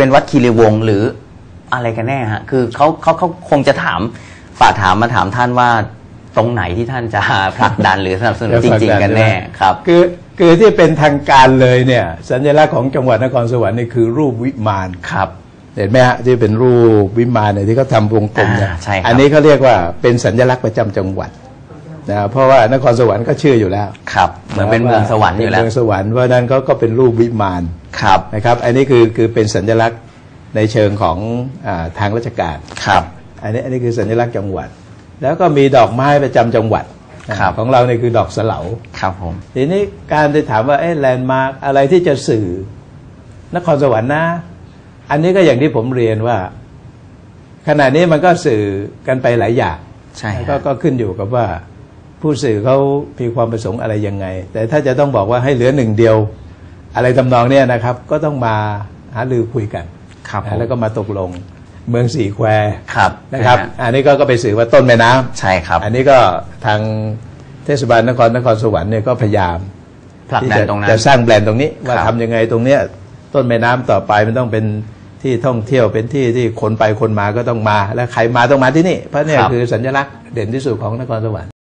เป็นวัดคีรีวงศ์หรืออะไรกันแน่ฮะ คือเขาเขาเขาคงจะถามฝากถามมาถามท่านว่าตรงไหนที่ท่านจะผลักดันหรือสนับสนุนจริง ๆ กันแน่ครับ คือคือที่เป็นทางการเลยเนี่ย สัญลักษณ์ของจังหวัดนครสวรรค์นี่คือรูปวิมานครับเห็นไหมฮะที่เป็นรูปวิมานเนี่ยที่เขาทำวงกลมเนี่ยอ่าใช่ครับอันนี้เขาเรียกว่าเป็นสัญลักษณ์ประจำจังหวัด นะเพราะว่านครสวรรค์ก็ชื่ออยู่แล้วครับ เหมือนเป็นเมืองสวรรค์อยู่แล้วเป็นเมืองสวรรค์เพราะฉะนั้นเขาก็เป็นรูปวิมานครับนะครับ อันนี้คือคือเป็นสัญลักษณ์ในเชิงของอาทางราชการครับอันนี้อันนี้คือสัญลักษณ์จังหวัด แล้วก็มีดอกไม้ประจำจังหวัดครับของเราเนี่ยคือดอกสะเหลาครับผมทีนี้การจะถามว่าเอ๊ะแลนด์มาร์กอะไรที่จะสื่อนครสวรรค์นะ อันนี้ก็อย่างที่ผมเรียนว่า ขณะนี้มันก็สื่อกันไปหลายอย่างใช่ฮะก็ก็ขึ้นอยู่กับว่า ผู้สื่อเขามีความประสงค์อะไรยังไง แต่ถ้าจะต้องบอกว่าให้เหลือหนึ่งเดียว อะไรทำนองเนี้ยนะครับ ก็ต้องมาหารือคุยกันครับผมแล้วก็มาตกลงเมืองสี่แควครับนะครับนะฮะอันนี้ก็ก็ไปสื่อว่าต้นแม่น้ำใช่ครับ อันนี้ก็ทางเทศบาลนครนครสวรรค์เนี่ยก็พยายามผลักดันที่จะตรงนั้นจะสร้างแบรนด์ตรงนี้ว่าครับทำยังไงตรงเนี้ยต้นแม่น้ำต่อไปมันต้องเป็นที่ท่องเที่ยวเป็นที่ที่คนไปคนมาก็ต้องมา และใครมาต้องมาที่นี่ เพราะเนี่ยครับคือสัญลักษณ์เด่นที่สุดของนครสวรรค์